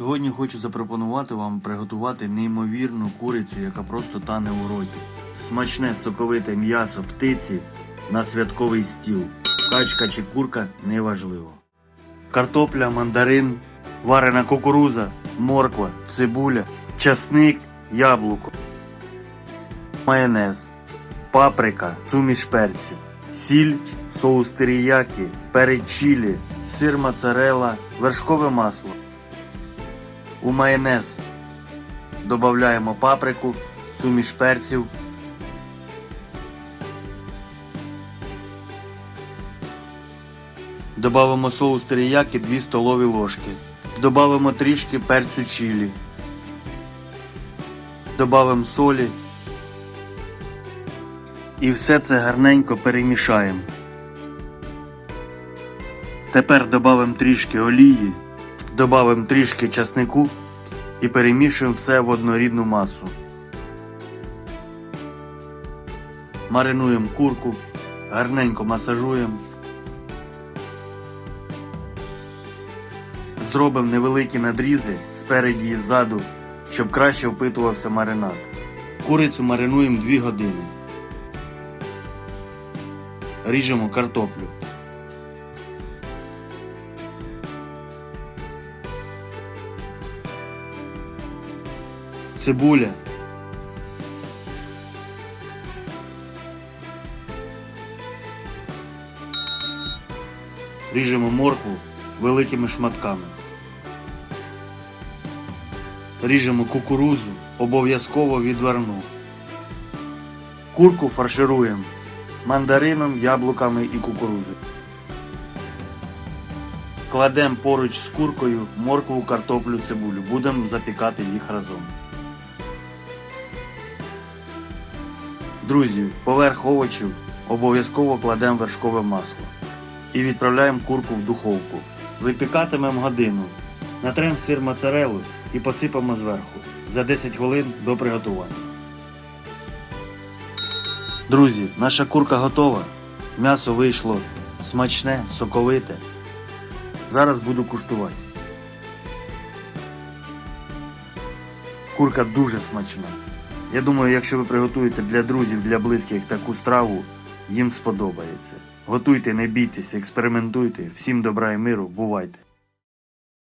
Сьогодні хочу запропонувати вам приготувати неймовірну курицю, яка просто тане у роті. Смачне соковите м'ясо птиці на святковий стіл. Качка чи курка неважливо. Картопля, мандарин, варена кукуруза, морква, цибуля, часник, яблуко, майонез, паприка, суміш перців, сіль, соус теріякі, перець чилі, сир моцарелла, вершкове масло. У майонез додаємо паприку, суміш перців. Добавимо соус теріякі 2 столові ложки. Добавимо трішки перцю чилі. Добавимо солі. І все це гарненько перемішаємо. Тепер додамо трішки олії, додамо трішки часнику і перемішуємо все в однорідну масу. Маринуємо курку, гарненько масажуємо. Зробимо невеликі надрізи спереді і ззаду, щоб краще впитувався маринад. Курицю маринуємо 2 години. Ріжемо картоплю. Цибуля. Ріжемо моркву великими шматками. Ріжемо кукурузу, обов'язково відверну. Курку фаршируємо мандарином, яблуками і кукурузою. Кладемо поруч з куркою моркву, картоплю, цибулю. Будемо запікати їх разом. Друзі, поверх овочів обов'язково кладемо вершкове масло і відправляємо курку в духовку. Випікатимемо годину. Натрем сир моцарелу і посипемо зверху за 10 хвилин до приготування. Друзі, наша курка готова. М'ясо вийшло смачне, соковите. Зараз буду куштувати. Курка дуже смачна. Я думаю, якщо ви приготуєте для друзів, для близьких таку страву, їм сподобається. Готуйте, не бійтеся, експериментуйте. Всім добра і миру, бувайте!